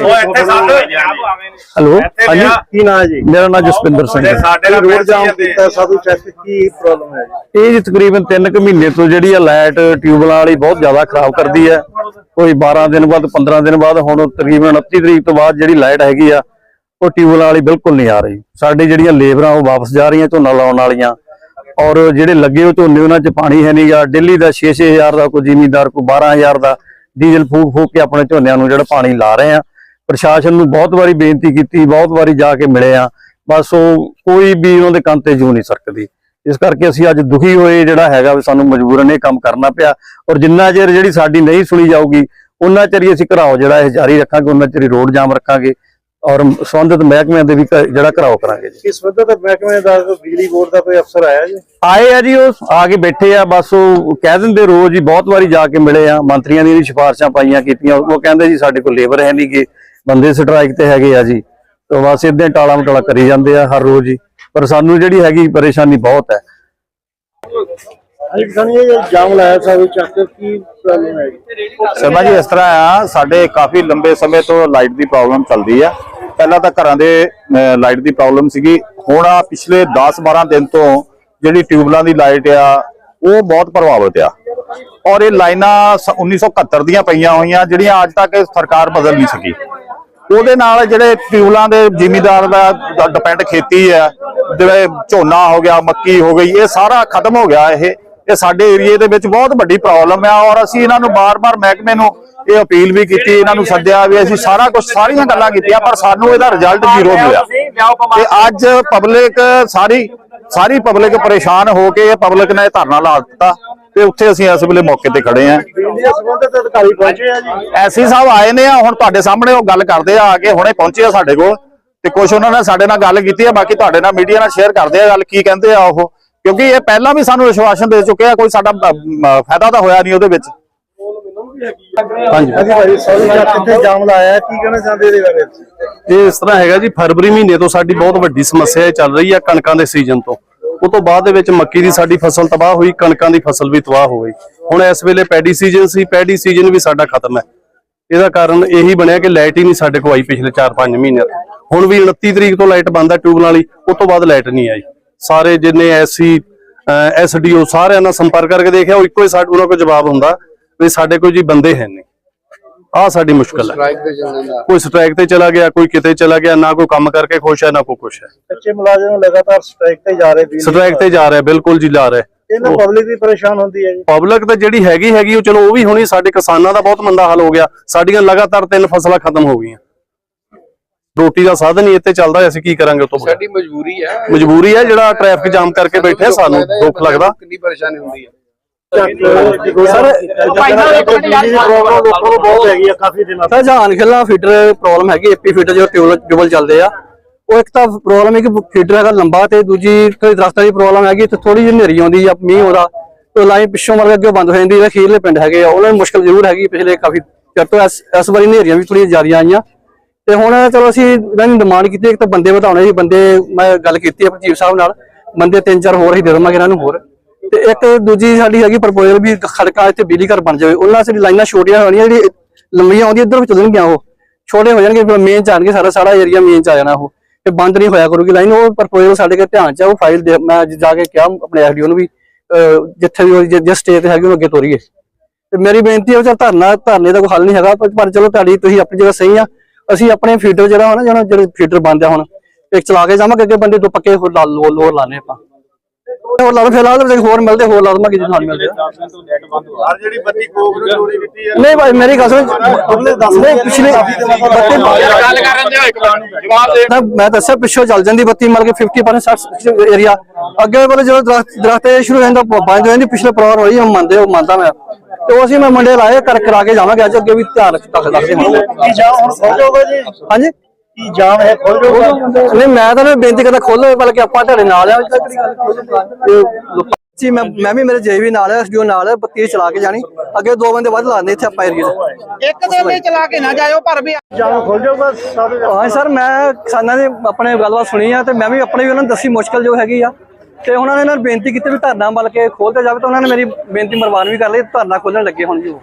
ਉਹ ਇੱਥੇ ਸਾਨੂੰ ਹੈਲੋ? ਇੱਥੇ ਹਾਂਜੀ। ਮੇਰਾ ਕੀ ਨਾਂ ਹੈ ਜੀ? ਮੇਰਾ ਨਾਮ ਜਸਪਿੰਦਰ ਸਿੰਘ ਹੈ। ਸਾਡੇ ਨਾਲ ਰੋਡ ਜਾਮ ਕੀਤਾ ਸਾਧੂ ਚੈੱਕ ਕੀ ਪ੍ਰੋਬਲਮ ਹੈ ਜੀ? ਇਹ ਜੀ ਤਕਰੀਬਨ 3 ਕੁ ਮਹੀਨੇ ਤੋਂ ਜਿਹੜੀ ਆ ਲਾਈਟ ਟਿਊਬਲਾਂ ਵਾਲੀ ਬਹੁਤ ਜ਼ਿਆਦਾ ਖਰਾਬ ਕਰਦੀ ਹੈ। ਕੋਈ 12 ਦਿਨ ਬਾਅਦ 15 ਦਿਨ ਬਾਅਦ ਹੁਣ ਤਕਰੀਬਨ 29 ਤਰੀਕ ਤੋਂ ਬਾਅਦ ਜਿਹੜੀ ਲਾਈਟ ਹੈਗੀ ਆ ਉਹ ਟਿਊਬਲਾਂ ਵਾਲੀ ਬਿਲਕੁਲ ਨਹੀਂ ਆ ਰਹੀ। ਸਾਡੀ ਜਿਹੜੀਆਂ ਲੇਬਰਾਂ ਉਹ ਵਾਪਸ ਜਾ ਰਹੀਆਂ ਝੋਨਾ ਲਾਉਣ ਵਾਲੀਆਂ। ਔਰ ਜਿਹੜੇ ਲੱਗੇ ਉਹ ਝੋਨੇ ਉਹਨਾਂ 'ਚ ਪਾਣੀ ਹੈ ਨਹੀਂਗਾ ਦਿੱਲੀ ਦਾ 6-6000 ਦਾ ਕੋਈ ਜ਼ਿਮੀਂਦਾਰ ਕੋਈ 12000 ਦਾ ਡੀਜ਼ਲ ਫੂਕ ਫੂਕ ਕੇ ਆਪਣੇ ਝੋਨਿਆਂ ਨੂੰ ਜਿਹੜਾ ਪਾਣੀ ਲਾ ਰਹੇ ਆ। ਪ੍ਰਸ਼ਾਸਨ ਨੂੰ ਬਹੁਤ ਵਾਰੀ ਬੇਨਤੀ ਕੀਤੀ ਬਹੁਤ ਵਾਰੀ ਜਾ ਕੇ ਮਿਲੇ ਆ। ਬਸ ਉਹ ਕੋਈ ਵੀ ਉਹਨਾਂ ਦੇ ਕੰਨ ਤੇ ਜੂ ਨਹੀਂ ਸਰਕਦੀ। ਇਸ ਕਰਕੇ ਅਸੀਂ ਅੱਜ ਦੁਖੀ ਹੋਏ ਜਿਹੜਾ ਹੈਗਾ ਵੀ ਸਾਨੂੰ ਮਜਬੂਰਨ ਇਹ ਕੰਮ ਕਰਨਾ ਪਿਆ। ਔਰ ਜਿੰਨਾ ਚਿਰ ਜਿਹੜੀ ਸਾਡੀ ਨਹੀਂ ਸੁਣੀ ਜਾਊਗੀ ਉਹਨਾਂ ਚਿਰ ਹੀ ਅਸੀਂ ਘਰਾਓ ਜਿਹੜਾ ਇਹ ਜਾਰੀ ਰੱਖਾਂਗੇ ਉਹਨਾਂ ਚਿਰ ਰੋਡ ਜਾਮ ਰੱਖਾਂਗੇ। ਔਰ ਸੰਬੰਧਿਤ ਮਹਿਕਮਿਆਂ ਦੇ ਵੀ ਜਿਹੜਾ ਘਰਾਓ ਕਰਾਂਗੇ ਜੀ। ਇਸ ਸੰਬੰਧਤ ਮਹਿਕਮੇ ਦਾ ਬਿਜਲੀ ਬੋਰਡ ਦਾ ਕੋਈ ਅਫਸਰ ਆਇਆ ਜੀ? ਆਏ ਆ ਜੀ ਉਹ ਆ ਕੇ ਬੈਠੇ ਆ ਬਸ ਉਹ ਕਹਿ ਦਿੰਦੇ ਰੋਜ਼ ਹੀ ਬਹੁਤ ਵਾਰੀ ਜਾ ਕੇ ਮਿਲੇ ਆ। ਮੰਤਰੀਆਂ ਦੀਆਂ ਵੀ ਸਿਫਾਰਸ਼ਾਂ ਪਾਈਆਂ ਕੀਤੀਆਂ ਉਹ ਕਹਿੰਦੇ ਜੀ ਸਾਡੇ ਕੋਲ ਲੇਬਰ ਹੈ ਨਹੀਂ ਗੇ ਬੰਦੇ ਸਟ੍ਰਾਈਕ ਤੇ ਹੈਗੇ ਆ ਜੀ। ਤੇ ਬਸ ਇਦਾਂ ਟਾਲਾ ਮਟਾਲਾ ਕਰੀ ਜਾਂਦੇ ਆ ਹਰ ਰੋਜ਼ ਹੀ। ਪਰ ਸਾਨੂੰ ਜਿਹੜੀ ਹੈਗੀ ਪਰੇਸ਼ਾਨੀ ਬਹੁਤ ਹੈ। ਸ਼ਰਮਾ ਜੀ ਇਸ ਤਰ੍ਹਾਂ ਆ ਸਾਡੇ ਕਾਫੀ ਲੰਬੇ ਸਮੇਂ ਤੋਂ ਲਾਈਟ ਦੀ ਪ੍ਰੋਬਲਮ ਚੱਲਦੀ ਆ। ਪਹਿਲਾਂ ਤਾਂ ਘਰਾਂ ਦੇ ਲਾਈਟ ਦੀ ਪ੍ਰੋਬਲਮ ਸੀਗੀ। ਹੁਣ ਆ ਪਿਛਲੇ 10-12 ਦਿਨ ਤੋਂ ਜਿਹੜੀ ਟਿਊਬਲਾਂ ਦੀ ਲਾਈਟ ਆ ਉਹ ਬਹੁਤ ਪ੍ਰਭਾਵਿਤ ਆ। ਔਰ ਇਹ ਲਾਈਨਾਂ ਸ- 1971 ਦੀਆਂ ਪਈਆਂ ਹੋਈਆਂ ਜਿਹੜੀਆਂ ਅੱਜ ਤੱਕ ਸਰਕਾਰ ਬਦਲ ਨਹੀਂ ਸਕੀ। ਉਹਦੇ ਨਾਲ ਜਿਹੜੇ ਟਿਊਬਲਾਂ ਦੇ ਜ਼ਿਮੀਦਾਰ ਦਾ ਡਿਪੈਂਡ ਖੇਤੀ ਆ ਜਿਵੇਂ ਝੋਨਾ ਹੋ ਗਿਆ, ਮੱਕੀ ਹੋ ਗਈ, ਇਹ ਸਾਰਾ ਖਤਮ ਹੋ ਗਿਆ ਇਹ। ਇਹ ਸਾਡੇ ਏਰੀਏ ਦੇ ਵਿੱਚ ਬਹੁਤ ਵੱਡੀ ਪ੍ਰੋਬਲਮ ਆ ਔਰ ਅਸੀਂ ਇਹਨਾਂ ਨੂੰ ਬਾਰ-ਬਾਰ ਮਹਿਕਮੇ ਨੂੰ ਇਹ ਅਪੀਲ ਵੀ ਕੀਤੀ, ਇਹਨਾਂ ਨੂੰ ਸੱਦਿਆ ਵੀ ਅਸੀਂ ਸਾਰਾ ਕੁਝ ਸਾਰੀਆਂ ਗੱਲਾਂ ਕੀਤੀਆਂ, ਪਰ ਸਾਨੂੰ ਇਹਦਾ ਰਿਜ਼ਲਟ ਜ਼ੀਰੋ ਮਿਲਿਆ। ਤੇ ਅੱਜ ਪਬਲਿਕ ਸਾਰੀ ਸਾਰੀ ਪਬਲਿਕ ਪਰੇਸ਼ਾਨ ਹੋ ਕੇ ਇਹ ਪਬਲਿਕ ਨੇ ਧਰਨਾ ਲਾ ਦਿੱਤਾ। ਤੇ ਉੱਥੇ ਅਸੀਂ ਇਸ ਵੇਲੇ ਮੌਕੇ ਤੇ ਖੜੇ ਆਂ ਸੰਬੰਧਤ ਅਧਿਕਾਰੀ ਪਹੁੰਚੇ ਆ ਜੀ ਐਸੀ ਸਾਹਿਬ ਆਏ ਨੇ ਆ ਹੁਣ ਤੁਹਾਡੇ ਸਾਹਮਣੇ ਉਹ ਗੱਲ ਕਰਦੇ ਆ ਆ ਕੇ ਹੁਣੇ ਪਹੁੰਚੇ ਆ ਸਾਡੇ ਕੋਲ ਤੇ ਕੁਝ ਉਹਨਾਂ ਨੇ ਸਾਡੇ ਨਾਲ ਗੱਲ ਕੀਤੀ ਆ ਬਾਕੀ ਤੁਹਾਡੇ ਨਾਲ ਮੀਡੀਆ ਨਾਲ ਸ਼ੇਅਰ ਕਰਦੇ ਆ ਗੱਲ ਕੀ ਕਹਿੰਦੇ ਆ ਉਹ। ਕਿਉਂਕਿ ਇਹ ਪਹਿਲਾਂ ਵੀ ਸਾਨੂੰ ਵਿਸ਼ਵਾਸਨ ਦੇ ਚੁੱਕੇ ਆ ਕੋਈ ਸਾਡਾ ਫਾਇਦਾ ਤਾਂ ਹੋਇਆ ਨਹੀਂ ਉਹਦੇ ਵਿੱਚ। ਹਾਂਜੀ। ਹਾਂਜੀ ਭਾਈ ਸਾਧੂ ਚੱਕ ਕਿੱਥੇ ਜਾਮ ਲਾਇਆ ਹੈ? ਕੀ ਕਹਿਣਾ ਚਾਹੁੰਦੇ ਇਹਦੇ ਬਾਰੇ? ਇਹ ਇਸ ਤਰ੍ਹਾਂ ਹੈਗਾ ਜੀ ਫਰਵਰੀ ਮਹੀਨੇ ਤੋਂ ਸਾਡੀ ਬਹੁਤ ਵੱਡੀ ਸਮੱਸਿਆ ਚੱਲ ਰਹੀ ਹੈ ਕਣਕਾਂ ਦੇ ਸੀਜ਼ਨ ਤੋਂ। ਉਹ ਤੋਂ ਬਾਅਦ ਦੇ ਵਿੱਚ ਮੱਕੀ ਦੀ ਸਾਡੀ ਫਸਲ ਤਬਾਹ ਹੋਈ, ਕਣਕਾਂ ਦੀ ਫਸਲ ਵੀ ਤਬਾਹ ਹੋ ਗਈ। ਹੁਣ ਇਸ ਵੇਲੇ ਪੈਡੀ ਸੀਜ਼ਨ ਸੀ, ਪੈਡੀ ਸੀਜ਼ਨ ਵੀ ਸਾਡਾ ਖਤਮ ਹੈ। ਇਹਦਾ ਕਾਰਨ ਇਹੀ ਬਣਿਆ ਕਿ ਲਾਈਟ ਹੀ ਨਹੀਂ ਸਾਡੇ ਕੋਲ ਆਈ ਪਿਛਲੇ 4-5 ਮਹੀਨਿਆਂ ਤੋਂ। ਹੁਣ ਵੀ 29 ਤਰੀਕ ਤੋਂ ਲਾਈਟ ਬੰਦ ਹੈ ਟਿਊਬ ਵਾਲੀ ਉਸ ਤੋਂ ਬਾਅਦ ਲਾਈਟ ਨਹੀਂ ਆਈ। ਸਾਰੇ ਜਿੰਨੇ ਐਸਸੀ ਐਸਡੀਓ ਸਾਰਿਆਂ ਨਾਲ ਸੰਪਰਕ ਕਰਕੇ ਦੇਖਿਆ, ਉਹ ਇੱਕੋ ਹੀ ਸਾਡੇ, ਉਹਨਾਂ ਕੋਲ ਜਵਾਬ ਹੁੰਦਾ ਵੀ ਸਾਡੇ ਕੋਲ ਜੀ ਬੰਦੇ ਹੈ ਨਹੀਂ। ਆਹ ਸਾਡੀ ਮੁਸ਼ਕਲ ਹੈ। ਕੋਈ ਸਟ੍ਰਾਈਕ ਤੇ ਚਲਾ ਗਿਆ ਕੋਈ ਕਿਤੇ ਚਲਾ ਗਿਆ ਨਾ ਕੋਈ ਕੰਮ ਕਰਕੇ ਖੁਸ਼ ਹੈ ਨਾ ਕੋਈ ਖੁਸ਼ ਹੈ। ਕੱਚੇ ਮੁਲਾਜ਼ਮ ਲਗਾਤਾਰ ਸਟ੍ਰਾਈਕ ਤੇ ਜਾ ਰਹੇ ਬਿਜਲੀ ਸਟ੍ਰਾਈਕ ਤੇ ਜਾ ਰਿਹਾ ਬਿਲਕੁਲ ਜੀ ਲਾ ਰਿਹਾ। ਇਹਨਾਂ ਪਬਲਿਕ ਵੀ ਪਰੇਸ਼ਾਨ ਹੁੰਦੀ ਹੈ ਜੀ। ਪਬਲਿਕ ਤਾਂ ਜਿਹੜੀ ਹੈਗੀ ਹੈਗੀ ਉਹ ਚਲੋ ਉਹ ਵੀ ਹੋਣੀ ਸਾਡੇ ਕਿਸਾਨਾਂ ਦਾ ਬਹੁਤ ਮੰਦਾ ਹਾਲ ਹੋ ਗਿਆ। ਸਾਡੀਆਂ ਲਗਾਤਾਰ ਤਿੰਨ ਫਸਲਾਂ ਖਤਮ ਹੋ ਗਈਆਂ। ਰੋਟੀ ਦਾ ਸਾਧਨ ਹੀ ਇੱਥੇ ਚੱਲਦਾ ਅਸੀਂ ਕੀ ਕਰਾਂਗੇ ਉਹ ਤੋਂ ਬਗੈਰ? ਸਾਡੀ ਮਜਬੂਰੀ ਹੈ। ਮਜਬੂਰੀ ਹੈ ਜਿਹੜਾ ਟ੍ਰੈਫਿਕ ਜਾਮ ਕਰਕੇ ਬੈਠੇ ਆ, ਸਾਨੂੰ ਦੁੱਖ ਲੱਗਦਾ। ਕਿੰਨੀ ਪਰੇਸ਼ਾਨੀ ਹੁੰਦੀ ਹੈ। ਸਰ ਨੂੰ ਆ ਜਹਾਨ ਖਿਲਾ ਫੀਡਰ ਪ੍ਰੋਬਲਮ ਹੈਗੀ ਏਪੀ ਫੀਡਰ ਜੋ ਟਿਊਬਲ ਚੱਲਦੇ ਆ। ਉਹ ਇੱਕ ਤਾਂ ਪ੍ਰੋਬਲਮ ਹੈ ਕਿ ਫੀਡਰ ਹੈਗਾ ਲੰਬਾ ਤੇ ਦੂਜੀ ਕੋਈ ਦਰਖਤਾਂ ਦੀ ਪ੍ਰੋਬਲਮ ਹੈਗੀ ਤੇ ਥੋੜੀ ਜਿਹੀ ਹਨੇਰੀ ਆਉਂਦੀ ਆ ਮੀਂਹ ਆਉਂਦਾ ਤੇ ਲਾਈਨ ਪਿੱਛੋਂ ਮਰ ਅੱਗੇ ਬੰਦ ਹੋ ਜਾਂਦੀ ਹੈ ਖੀਰਲੇ ਪਿੰਡ ਹੈਗੇ ਆ ਉਹਨਾਂ ਨੂੰ ਮੁਸ਼ਕਲ ਜ਼ਰੂਰ ਹੈਗੀ ਪਿਛਲੇ ਕਾਫੀ ਚਿਰ ਤੋਂ ਇਸ ਵਾਰੀ ਹਨੇਰੀਆਂ ਵੀ ਥੋੜੀਆਂ ਜ਼ਿਆਦੀਆਂ ਆਈਆਂ। ਤੇ ਹੁਣ ਚਲੋ ਅਸੀਂ ਇਹਨਾਂ ਦੀ ਡਿਮਾਂਡ ਕੀਤੀ ਇੱਕ ਤਾਂ ਬੰਦੇ ਵਧਾਉਣੇ ਸੀ ਬੰਦੇ ਮੈਂ ਗੱਲ ਕੀਤੀ ਹੈ ਚੀਫ ਸਾਹਿਬ ਨਾਲ ਬੰਦੇ ਤਿੰਨ ਚਾਰ ਹੋਰ ਹੀ ਦੇ ਦੇਵਾਂਗੇ ਇਹਨਾਂ ਨੂੰ ਹੋਰ। ਤੇ ਇੱਕ ਦੂਜੀ ਸਾਡੀ ਹੈਗੀ ਪ੍ਰਪੋਜ਼ਲ ਵੀ ਖੜਕਾ ਇੱਥੇ ਬਿਜਲੀ ਘਰ ਬਣ ਜਾਵੇ। ਉਹਨਾਂ ਸਾਡੀ ਲਾਈਨਾਂ ਛੋਟੀਆਂ ਹੋਣੀਆਂ ਜਿਹੜੀ ਲੰਮੀਆਂ ਆਉਂਦੀਆਂ ਇੱਧਰ ਚੱਲਣਗੀਆਂ ਉਹ। ਛੋਟੇ ਹੋ ਜਾਣਗੇ ਫਿਰ ਮੇਨ ਚ ਆਣਗੇ ਸਾਰਾ ਸਾਰਾ ਏਰੀਆ ਮੇਨ ਚ ਆ ਜਾਣਾ ਉਹ। ਤੇ ਬੰਦ ਨਹੀਂ ਹੋਇਆ ਕਰੂਗੀ ਲਾਈਨ ਉਹ ਪ੍ਰਪੋਜ਼ਲ ਸਾਡੇ ਕੋਲ ਧਿਆਨ ਚ ਆ ਉਹ ਫਾਈਲ ਮੈਂ ਜਾ ਕੇ ਕਿਹਾ ਆਪਣੇ ਐਸਡੀਓ ਨੂੰ ਵੀ ਅਹ, ਜਿੱਥੇ ਵੀ ਜਿਸ ਸਟੇਜ ਤੇ ਹੈਗੀ ਉਹ ਅੱਗੇ ਤੋਰੀਏ। ਤੇ ਮੇਰੀ ਬੇਨਤੀ ਹੈ ਚਲ ਧਰਨਾ ਧਰਨੇ ਦਾ ਕੋਈ ਹੱਲ ਨਹੀਂ ਹੈਗਾ ਪਰ ਚਲੋ ਤੁਹਾਡੀ ਤੁਸੀਂ ਆਪਣੀ ਜਗ੍ਹਾ ਸਹੀ ਆ। ਅਸੀਂ ਆਪਣੇ ਫੀਡਰ ਜਿਹੜਾ ਹੋਣਾ ਜਿਹੜਾ ਜਿਹੜੇ ਫੀਡਰ ਬੰਦ ਆ ਹੁਣ ਇੱਕ ਚਲਾ ਕੇ ਜਾਵਾਂਗੇ ਅੱਗੇ ਬੰਦੇ ਦੋ ਪੱਕੇ ਹੋਰ ਲੋ ਲੋਰ ਲਾਣੇ ਆਪਾਂ। ਹੋਰ ਲਾ ਲਓ ਫਿਲਹਾਲ ਤੇ ਹੋਰ ਮਿਲਦੇ ਹੋਰ ਲਾ ਦਵਾਂਗੇ ਜਿੱਦਾਂ ਮਿਲਦੇ ਆ। ਹਰ ਜਿਹੜੀ ਬੱਤੀ ਕੋਕ ਨੂੰ ਚੋਰੀ ਕੀਤੀ ਹੈ ਨਹੀਂ ਭਾਈ ਮੇਰੀ ਗੱਲ ਸੁਣ ਅਗਲੇ 10 ਨਹੀਂ ਪਿਛਲੇ ਬੱਤੀ ਗੱਲ ਕਰਨ ਦਿਓ ਇੱਕ ਜਵਾਬ ਦੇ। ਨਾ ਮੈਂ ਦੱਸਿਆ ਪਿੱਛੋਂ ਚੱਲ ਜਾਂਦੀ ਬੱਤੀ ਮਤਲਬ ਕਿ 50% 60 ਏਰੀਆ ਅੱਗੇ ਕੋਲ ਜਦੋਂ ਦਰਖਤ ਦਰਖਤ ਸ਼ੁਰੂ ਹੋ ਜਾਂਦਾ ਬੰਦ ਹੋ ਜਾਂਦੀ ਪਿਛਲੇ ਪ੍ਰੋਗਰਾਮ ਹੋਈ ਉਹ ਮੰਨਦੇ ਉਹ ਮੰਨਦਾ ਮੈਂ। ਤੇ ਉਹ ਅਸੀਂ ਮੈਂ ਮੰਡੇ ਲਾਏ ਕਰ ਕਰਾ ਕੇ ਜਾਵਾਂਗੇ ਅੱਜ ਅੱਗੇ ਵੀ ਧਿਆਨ ਰੱਖ ਰੱਖ ਰੱਖਦੇ ਹਾਂ। ਜੀ। ਹਾਂਜੀ? ਕੀ ਜਾਮ ਹੈ? ਖੁੱਲ ਜਾਊਗਾ ਨਹੀਂ ਮੈਂ ਤਾਂ ਨਾ ਬੇਨਤੀ ਕਰਦਾ ਖੋਲੋ ਬਲਕਿ ਆਪਾਂ ਤੁਹਾਡੇ ਨਾਲ ਆ। ਜੀ ਮੈਂ ਮੈਂ ਵੀ ਮੇਰੇ ਜੇਵੀ ਨਾਲ ਹੈ ਐਸਡੀਓ ਨਾਲ ਹੈ, ਬੱਤੀ ਚਲਾ ਕੇ ਜਾਣੀ। ਅੱਗੇ ਦੋ ਬੰਦੇ ਵੱਧ ਲਾਉਂਦੇ ਇੱਥੇ ਆਪਾਂ ਏਰੀਆ ਇੱਕ ਦਿਨ ਲਈ ਚਲਾ ਕੇ ਨਾ ਜਾਇਓ ਪਰ ਵੀ ਜਾਮ ਖੁੱਲ ਜਾਊਗਾ ਚੱਕ ਹਾਂ ਸਰ ਮੈਂ ਕਿਸਾਨਾਂ ਦੇ ਆਪਣੇ ਗੱਲਬਾਤ ਸੁਣੀ ਆ ਤੇ ਮੈਂ ਵੀ ਆਪਣੇ ਵੀ ਉਹਨਾਂ ਨੂੰ ਦੱਸੀ ਮੁਸ਼ਕਲ ਜੋ ਹੈਗੀ ਆ। ਤੇ ਉਹਨਾਂ ਨੇ ਇਹਨਾਂ ਨੂੰ ਬੇਨਤੀ ਕੀਤੀ ਵੀ ਧਰਨਾ ਬਲ ਕੇ ਖੋਲਦੇ ਜਾਵੇ ਤਾਂ ਉਹਨਾਂ ਨੇ ਮੇਰੀ ਬੇਨਤੀ ਮਰਵਾਨ ਵੀ ਕਰ ਲਈ ਧਰਨਾ ਖੋਲਣ ਲੱਗੇ ਹੁਣ ਜੀ ਉਹ।